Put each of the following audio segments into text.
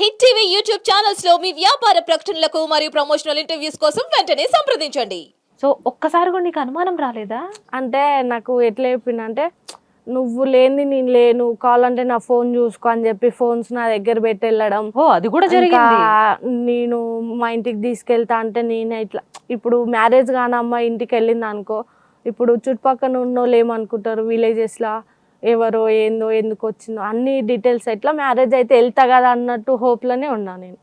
Hit TV YouTube ఛానల్స్లో మీ వ్యాపార ప్రకటనలకు మరియు ప్రమోషనల్ ఇంటర్వ్యూస్ కోసం వెంటనే సంప్రదించండి. సో ఒక్కసారి కూడా నీకు అనుమానం రాలేదా? అంటే నాకు ఎట్లా చెప్పిండు అంటే నువ్వు లేని నేను లేను కావాలంటే నా ఫోన్ చూసుకో అని చెప్పి ఫోన్స్ నా దగ్గర పెట్టి వెళ్ళడం. ఓ అది కూడా జరిగింది. నేను మా ఇంటికి తీసుకెళ్తా అంటే నేను ఇట్లా ఇప్పుడు మ్యారేజ్ కాని అమ్మాయి ఇంటికి వెళ్ళింది అనుకో ఇప్పుడు చుట్టుపక్కల ఉన్న వాళ్ళు ఏమనుకుంటారు? విలేజెస్లో ఎవరో ఏందో ఎందుకు వచ్చిందో అన్ని డీటెయిల్స్ ఎట్లా మ్యారేజ్ అయితే వెళ్తా కదా అన్నట్టు హోప్లోనే ఉన్నా నేను.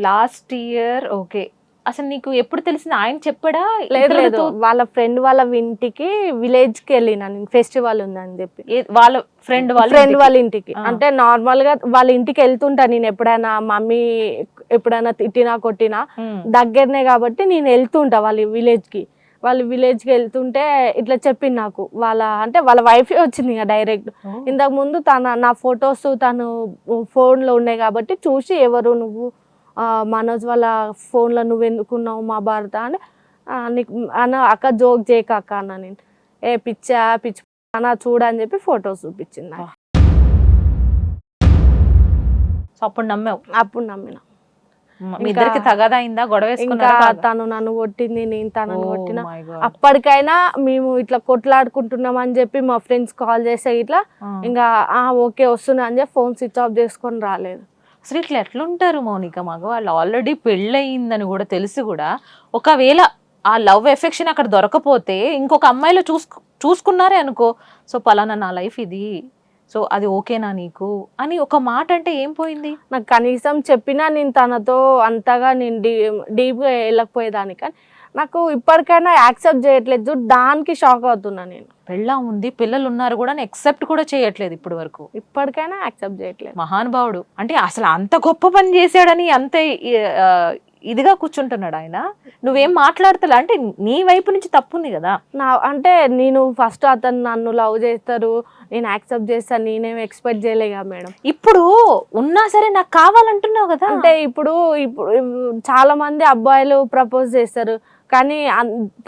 లాస్ట్ ఇయర్ ఓకే అసలు నీకు ఎప్పుడు తెలిసింది? ఆయన చెప్పడా? లేదు లేదు. వాళ్ళ ఫ్రెండ్ వాళ్ళ ఇంటికి విలేజ్కి వెళ్ళిన నేను. ఫెస్టివల్ ఉందని చెప్పి. వాళ్ళ ఫ్రెండ్ వాళ్ళ ఫ్రెండ్. వాళ్ళ ఇంటికి. అంటే నార్మల్గా వాళ్ళ ఇంటికి వెళ్తుంటా నేను ఎప్పుడైనా. మమ్మీ ఎప్పుడైనా తిట్టినా కొట్టినా. దగ్గరనే కాబట్టి నేను వెళ్తుంటా వాళ్ళ విలేజ్కి. వాళ్ళ విలేజ్కి వెళ్తుంటే ఇట్లా చెప్పింది నాకు. వాళ్ళ అంటే వాళ్ళ వైఫ్ వచ్చింది ఇక డైరెక్ట్. ఇంతకు ముందు తన నా ఫొటోస్ తను phone లో ఉన్నాయి కాబట్టి చూసి ఎవరు నువ్వు మనోజ్ వాళ్ళ phone లో నువ్వు ఎందుకున్నావు మా భర్త అని నీకు అన్న అక్క జోక్ చేయక అక్క అన్న నేను. ఏ పిచ్చా పిచ్చి అన్న చూడని చెప్పి ఫొటోస్ చూపించింది అప్పుడు నమ్మావు? అప్పుడు నమ్మిన. మీ ఇద్దరికి తగదా అయిందా గొడవ ఇంకా తను నన్ను కొట్టింది నేను తనను Oh కొట్టిన. అప్పటికైనా మేము ఇట్లా కొట్లాడుకుంటున్నాం అని చెప్పి మా ఫ్రెండ్స్ కాల్ చేస్తే ఇట్లా. ఇంకా ఆ ఓకే వస్తున్నా అని చెప్పి ఫోన్ స్విచ్ ఆఫ్ చేసుకొని రాలేదు. అసలు ఇట్లా ఎట్లుంటారు మౌనిక మగవాళ్ళు? ఆల్రెడీ పెళ్ళయిందని కూడా తెలిసి కూడా. ఒకవేళ ఆ లవ్ ఎఫెక్షన్ అక్కడ దొరకపోతే ఇంకొక అమ్మాయిలో చూసుకు చూసుకున్నారే అనుకో. సో పలానా నా లైఫ్ ఇది సో అది ఓకేనా నీకు? అని ఒక మాట అంటే ఏం పోయింది? నాకు కనీసం చెప్పినా నేను తనతో అంతగా నేను డీ డీప్గా వెళ్ళకపోయేదాన్ని. కానీ నాకు ఇప్పటికైనా యాక్సెప్ట్ చేయట్లేదు. దానికి షాక్ అవుతున్నా నేను. పెళ్ళా ఉంది పిల్లలు ఉన్నారు కూడా ఎక్సెప్ట్ కూడా చేయట్లేదు ఇప్పటి వరకు. ఇప్పటికైనా యాక్సెప్ట్ చేయట్లేదు. మహానుభావుడు. అంటే అసలు అంత గొప్ప పని చేశాడని అంత ఇదిగా కూర్చుంటున్నాడు ఆయన. నువ్వేం మాట్లాడతలే. అంటే నీ వైపు నుంచి తప్పుంది కదా. నా అంటే నేను ఫస్ట్ అతను నన్ను లవ్ చేస్తారు నేను యాక్సెప్ట్ చేస్తాను నేనేం ఎక్స్పెక్ట్ చేయలేగా మేడం. ఇప్పుడు ఉన్నా సరే నాకు కావాలంటున్నావు కదా. అంటే ఇప్పుడు ఇప్పుడు చాలా మంది అబ్బాయిలు ప్రపోజ్ చేస్తారు. కానీ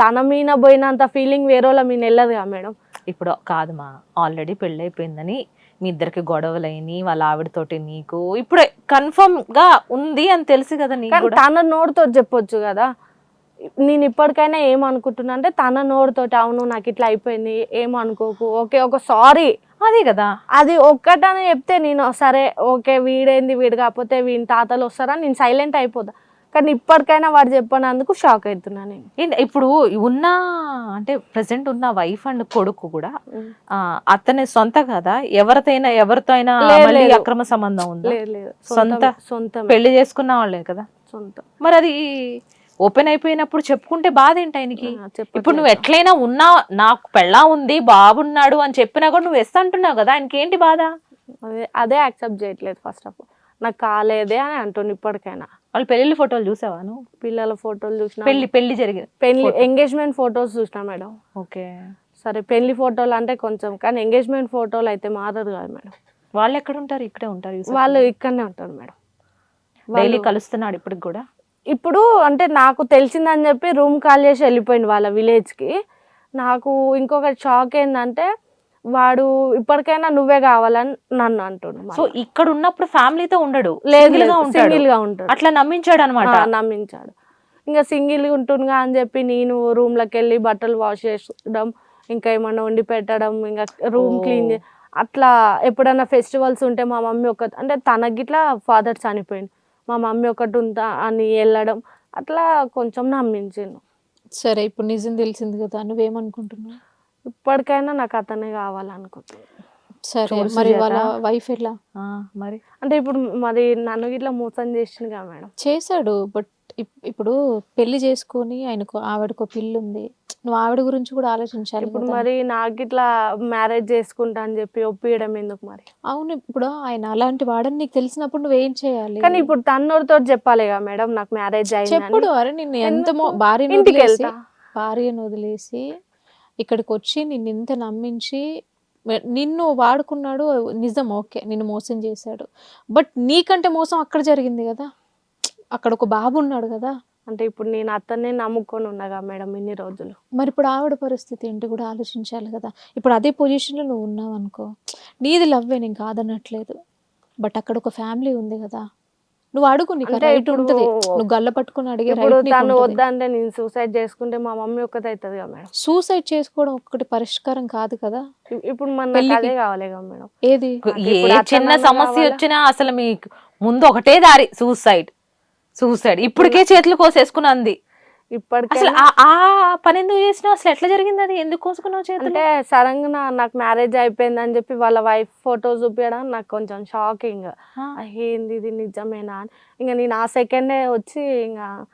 తన మీద పోయినంత ఫీలింగ్ వేరేలా మీద వెళ్ళదుగా మేడం. ఇప్పుడు కాదమ్మా ఆల్రెడీ పెళ్ళైపోయిందని మీ ఇద్దరికి గొడవలైని వాళ్ళ ఆవిడతోటి నీకు. ఇప్పుడు కన్ఫర్మ్గా ఉంది అని తెలుసు కదా నీకు కానీ కూడా. తన నోటితో చెప్పొచ్చు కదా. నేను ఇప్పటికైనా ఏమనుకుంటున్నా అంటే తన నోటితోటి అవును నాకు ఇట్లా అయిపోయింది ఏమనుకోకు ఓకే ఒక సారీ. అదే కదా. అది ఒక్కటని చెప్తే నేను సరే ఓకే వీడేంది వీడు కాకపోతే వీని తాతలు వస్తారా నేను సైలెంట్ అయిపోతా. కానీ ఇప్పటికైనా వాడు చెప్పినందుకు షాక్ అవుతున్నా నేను. ఇప్పుడు ఉన్న అంటే ప్రెసెంట్ ఉన్న వైఫ్ అండ్ కొడుకు కూడా అతని సొంత కదా? ఎవరితోనైనా ఎవరితో అయినా. అక్రమ సంబంధం ఉందా? లేదు లేదు. సొంత? సొంత పెళ్ళి చేసుకున్న వాళ్ళే కదా? సొంతం. మరి అది ఓపెన్ అయిపోయినప్పుడు చెప్పుకుంటే బాధ ఏంటి ఆయనకి. ఇప్పుడు నువ్వు ఎట్లయినా ఉన్నా నాకు పెళ్ళా ఉంది బాగున్నాడు అని చెప్పినా కూడా నువ్వు ఎస్ అంటున్నావు కదా? ఆయనకి ఏంటి బాధ? అదే అదే యాక్సెప్ట్ చేయట్లేదు ఫస్ట్ ఆఫ్ ఆల్ నాకు కాలేదే అని అంటుంది ఇప్పటికైనా. వాళ్ళు పెళ్ళి ఫోటోలు చూసావా నువ్వు? పిల్లల ఫోటోలు చూసిన? పెళ్ళి పెళ్ళి జరిగింది పెళ్ళి. ఎంగేజ్మెంట్ ఫోటోస్ చూసిన మేడం. ఓకే. సరే పెళ్ళి ఫోటోలు అంటే కొంచెం కానీ ఎంగేజ్మెంట్ ఫోటోలు అయితే మారదు కదా మేడం. వాళ్ళు ఎక్కడ ఉంటారు? ఇక్కడే ఉంటారు వాళ్ళు ఇక్కడనే ఉంటారు మేడం. డైలీ కలుస్తున్నాడు ఇప్పటికి కూడా? ఇప్పుడు అంటే నాకు తెలిసిందని చెప్పి రూమ్ కాల్ చేసి వెళ్ళిపోయింది వాళ్ళ విలేజ్కి. నాకు ఇంకొక షాక్ ఏంటంటే వాడు ఇప్పటికైనా నువ్వే కావాలని నన్ను అంటుండు సో ఇక్కడ ఉన్నప్పుడు ఫ్యామిలీతో ఉండడు సింగిల్గా ఉంటాడు. అట్లా నమ్మించాడు అనమాట నమ్మించాడు. ఇంకా సింగిల్ ఉంటుందిగా అని చెప్పి నేను రూమ్లోకి వెళ్ళి బట్టలు వాష్ చేయడం ఇంకా ఏమన్నా వండి పెట్టడం ఇంకా రూమ్. క్లీన్ అట్లా ఎప్పుడైనా ఫెస్టివల్స్ ఉంటే మా మమ్మీ ఒక అంటే తనకి ఇట్లా ఫాదర్ చనిపోయింది మా మమ్మీ ఒకటి ఉందా అని వెళ్ళడం అట్లా కొంచెం నమ్మించిండు. సరే ఇప్పుడు నిజం తెలిసింది కదా నువ్వేమనుకుంటున్నావు? ఇప్పటికైనా నాకు అతనే కావాలనుకుంటున్నాను సరే మరి. వాళ్ళ వైఫ్ ఎలా? ఆ, మరి? అంటే ఇప్పుడు మరి నన్ను ఇట్లా మోసం చేసిందిగా మేడం. చేశాడు బట్ ఇప్పుడు పెళ్ళి చేసుకొని ఆయనకు ఆవిడకు పిల్లు ఉంది. నువ్వు ఆవిడ గురించి కూడా ఆలోచించాలి ఇప్పుడు కదా. మరి నాకు ఇట్లా మ్యారేజ్ చేసుకుంటా అని చెప్పి ఒప్పియడం ఎందుకు మరి? అవును ఇప్పుడు ఆయన అలాంటి వాడని నీకు తెలిసినప్పుడు నువ్వేం చేయాలి? కానీ ఇప్పుడు తన్నోడితో చెప్పాలిగా మేడం నాకు మ్యారేజ్ చెప్పుడు అయింది అరే నిన్ను ఎంత వెళ్తా భార్యను వదిలేసి ఇక్కడికి వచ్చి నిన్ను ఇంత నమ్మించి నిన్ను వాడుకున్నాడు నిజం ఓకే నిన్ను మోసం చేశాడు. బట్ నీకంటే మోసం అక్కడ జరిగింది కదా. అక్కడ ఒక బాబు ఉన్నాడు కదా. అంటే ఇప్పుడు నేను అతన్నే నమ్ముకొని ఉన్నాగా మేడం ఇన్ని రోజులు. మరి ఇప్పుడు ఆవిడ పరిస్థితి ఏంటి కూడా ఆలోచించాలి కదా. ఇప్పుడు అదే పొజిషన్లో నువ్వు ఉన్నావు అనుకో నీది లవ్వే నేను కాదనట్లేదు. బట్ అక్కడ ఒక ఫ్యామిలీ ఉంది కదా. నువ్వు అడుగు నీకు రైట్ ఉంటుంది. నువ్వు గల్ల పట్టుకుని అడిగే తను వద్దంటే నేను సూసైడ్ చేసుకుంటే మా మమ్మీ ఒక్కతే అవుతుంది కదా మేడం. సూసైడ్ చేసుకోవడం ఒక్కటి పరిష్కారం కాదు కదా. ఇప్పుడు మన అదే కావాలి కదా మేడం. ఏది? ఏ చిన్న సమస్య? వచ్చినా అసలు మీకు ముందు ఒకటే దారి సూసైడ్ సూసైడ్ ఇప్పటికే చేతులు కోసేసుకుని అంది. ఇప్పటికే అసలు ఆ- ఆ పని ఎందుకు చేసినావు? అసలు ఎట్లా జరిగింది అది? ఎందుకు కోసుకున్నావు చేతులు? అంటే సడన్గా నాకు మ్యారేజ్ అయిపోయింది అని చెప్పి వాళ్ళ వైఫ్ ఫోటో చూపించడం నాకు కొంచెం షాకింగ్. ఆ. ఏంది ఇది నిజమేనా అని. ఇంకా నేను ఆ సెకండే వచ్చి ఇంకా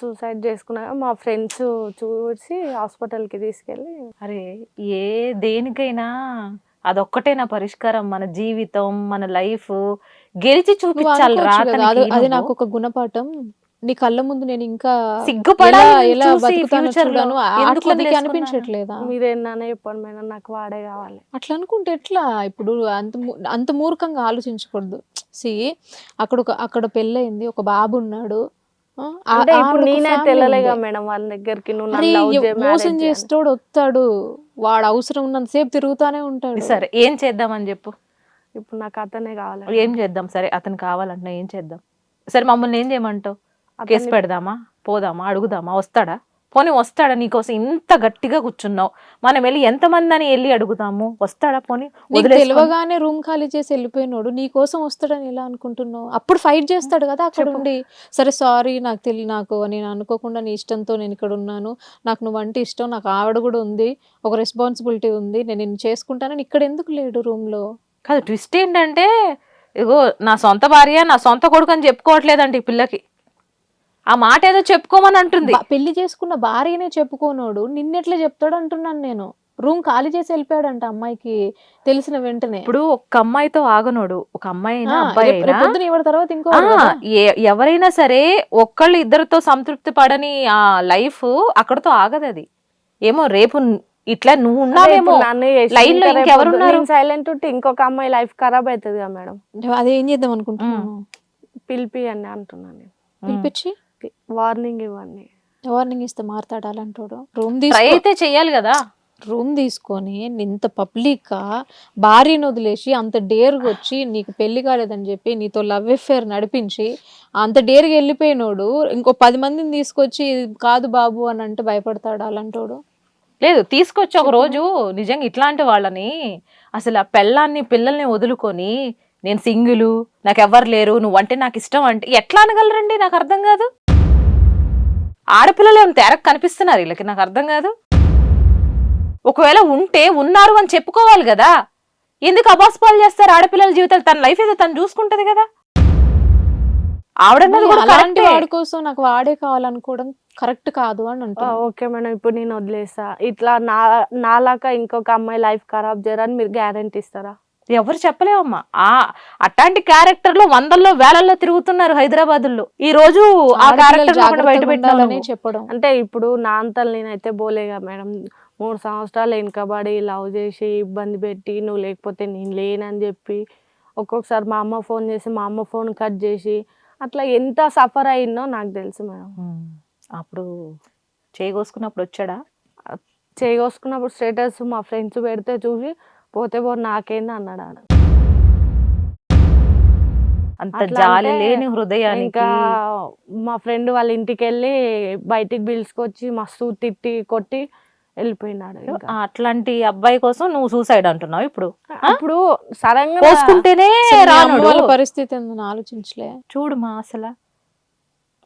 సూసైడ్ చేసుకున్నా మా ఫ్రెండ్స్ చూసి హాస్పిటల్కి తీసుకెళ్ళి అరే ఏ దేనికైనా అదొక్కటే నా పరిష్కారం. మన జీవితం మన లైఫ్. గెలిచి నువ్వు చూపించాలి అనుకోవచ్చు కదా, అది- అది నువ్వు. నాకు ఒక గుణపాఠం. నీ కళ్ళ ముందు నేను ఇంకా సిగ్గుపడాలి ఎలా- బతుకుతానో అట్లా నీకు వదిలేసుకున్నాను? అనిపించట్లేదా? మీరేనా చెప్పండి మేడం నాకు వాడే కావాలి. అట్లా అనుకుంటే ఎట్లా? ఇప్పుడు అంత అంత మూర్ఖంగా ఆలోచించకూడదు. సి అక్కడ ఒక అక్కడ పెళ్ళయింది ఒక బాబు ఉన్నాడు. మోసం. చేస్తాడు వస్తాడు. వాడు అవసరం ఉన్నంతసేపు తిరుగుతానే ఉంటాడు. సరే ఏం చేద్దామని చెప్పు. ఇప్పుడు నాకు అతనే కావాలి. ఏం చేద్దాం? సరే అతను కావాలంటున్నా ఏం చేద్దాం? సరే మమ్మల్ని ఏం చేయమంటావు? కేసు పెడదామా? పోదామా? అడుగుదామా? వస్తాడా? పోనీ వస్తాడా నీకోసం? ఇంత గట్టిగా కూర్చున్నావు. మనం వెళ్ళి ఎంతమంది అని వెళ్ళి అడుగుతాము వస్తాడా పోనీ? తెలియగానే రూమ్ ఖాళీ చేసి వెళ్ళిపోయినాడు నీ కోసం వస్తాడని ఎలా అనుకుంటున్నావు? అప్పుడు ఫైట్ చేస్తాడు కదా అక్కడ. ఉండి. సరే సారీ నాకు తెలియ నాకు నేను అనుకోకుండా నీ ఇష్టంతో నేను ఇక్కడ ఉన్నాను. నాకు నువ్వంటే ఇష్టం. నాకు ఆవిడ కూడా ఉంది. ఒక రెస్పాన్సిబిలిటీ ఉంది. నేను నిన్ను చేసుకుంటానని ఇక్కడ ఎందుకు లేడు రూమ్లో? కాదు ట్విస్ట్ ఏంటంటే ఇగో నా సొంత భార్య నా సొంత కొడుకు అని చెప్పుకోవట్లేదంట ఈ పిల్లకి. ఆ మాట ఏదో చెప్పుకోమని అంటుంది. పెళ్ళి చేసుకున్న భార్యనే చెప్పుకోనోడు. నిన్నెట్లా చెప్తాడు అంటున్నాను నేను. రూమ్ ఖాళీ చేసి వెళ్ళిపోయాడంట అమ్మాయికి తెలిసిన వెంటనే. ఇప్పుడు ఒక అమ్మాయితో ఆగనోడు. ఒక అమ్మాయి అబ్బాయి తర్వాత ఇంకో ఎవరైనా సరే ఒక్కళ్ళు ఇద్దరితో సంతృప్తి పడని ఆ లైఫ్ అక్కడతో ఆగదు అది. ఏమో రేపు ఇట్లా నువ్వు ఉన్నావేమో లైన్లో ఇంకెవరు సైలెంట్ ఉంటే ఇంకొక అమ్మాయి లైఫ్ ఖరాబ్ అవుతుంది కదా మేడం. అదే ఏం చేద్దాం అనుకుంటున్నాను పిలిపి అని అంటున్నాను నేను. పిలిపించి వార్నింగ్ ఇవ్వండి. వార్నింగ్ ఇస్తే మారుతాడు అలాంటోడు రూమ్ ట్రై అయితే చెయ్యాలి కదా. రూమ్ తీసుకొని ఇంత పబ్లిక్ భార్యను వదిలేసి అంత డేర్గా వచ్చి నీకు పెళ్ళి కాలేదని చెప్పి నీతో లవ్ అఫేర్ నడిపించి అంత డేర్గా వెళ్ళిపోయినోడు ఇంకో పది మందిని తీసుకొచ్చి కాదు బాబు అని అంటే భయపడతాడు? అలాంటోడు. లేదు తీసుకొచ్చి ఒక రోజు నిజంగా ఇట్లాంటి వాళ్ళని అసలు ఆ పెళ్ళాన్ని పిల్లల్ని వదులుకొని నేను సింగిల్ నాకు ఎవ్వరు లేరు నువ్వంటే నాకు ఇష్టం అంటే ఎట్లా అనగలరండి? నాకు అర్థం కాదు. ఆడపిల్లలు ఏమైనా తేరకు కనిపిస్తున్నారు? వీళ్ళకి నాకు అర్థం కాదు. ఒకవేళ ఉంటే ఉన్నారు అని చెప్పుకోవాలి కదా. ఎందుకు అబాస్పాలు చేస్తారు ఆడపిల్లల జీవితాలు? తన లైఫ్ ఏదో తను చూసుకుంటది కదా. అలాంటి కరెక్టే. వాడి కోసం నాకు వాడే కావాలనుకోవడం కరెక్ట్ కాదు అని అంటున్నాను ఓకే మేడం. ఇప్పుడు నేను వదిలేస్తా ఇట్లా నా నాలాగా ఇంకొక అమ్మాయి లైఫ్ ఖరాబ్ చేయరని మీరు గ్యారంటీ ఇస్తారా? ఎవరు చెప్పలేమమ్మా ఆ అట్లాంటి క్యారెక్టర్లో వందల్లో వేలల్లో తిరుగుతున్నారు హైదరాబాద్లో ఈ రోజు ఆ క్యారెక్టర్ బయట పెట్టాలని చెప్పడం. అంటే ఇప్పుడు నా అంతలు నేనైతే పోలేగా మేడం. మూడు సంవత్సరాలు వెనకబడి లవ్ చేసి ఇబ్బంది పెట్టి నువ్వు లేకపోతే నేను లేనని చెప్పి ఒక్కొక్కసారి మా అమ్మ ఫోన్ చేసి మా అమ్మ ఫోన్ కట్ చేసి అట్లా ఎంత సఫర్ అయిందో నాకు తెలుసు మేడం. అప్పుడు చేయగోసుకున్నప్పుడు వచ్చాడా? చేయగోసుకున్నప్పుడు స్టేటస్ మా ఫ్రెండ్స్ పెడితే చూసి పోతే పో నాకేంది అన్నాడు ఆడ. అంత జాలి లేని హృదయానికి ఇంకా మా ఫ్రెండ్ వాళ్ళ ఇంటికి వెళ్ళి బయటికి పిలుచుకొచ్చి మస్తు తిట్టి కొట్టి వెళ్ళిపోయినాడు అట్లాంటి అబ్బాయి కోసం నువ్వు సూసైడ్ అంటున్నావు ఇప్పుడు? అప్పుడు సడన్గా పరిస్థితి ఆలోచించలే. చూడు మా అసలు.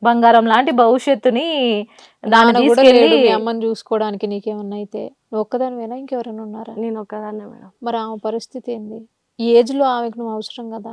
బంగారం లాంటి భవిష్యత్తుని దాన్ని తీసుకెళ్ళి అమ్మని చూసుకోవడానికి నీకేమన్నా అయితే నువ్వు ఒక్కదానివేనా ఇంకెవరైనా ఉన్నారా? నేను ఒక్కదాన్నే మేడం. మరి ఆమె పరిస్థితి ఏంది? ఈ ఏజ్లో ఆమెకు నువ్వు అవసరం కదా?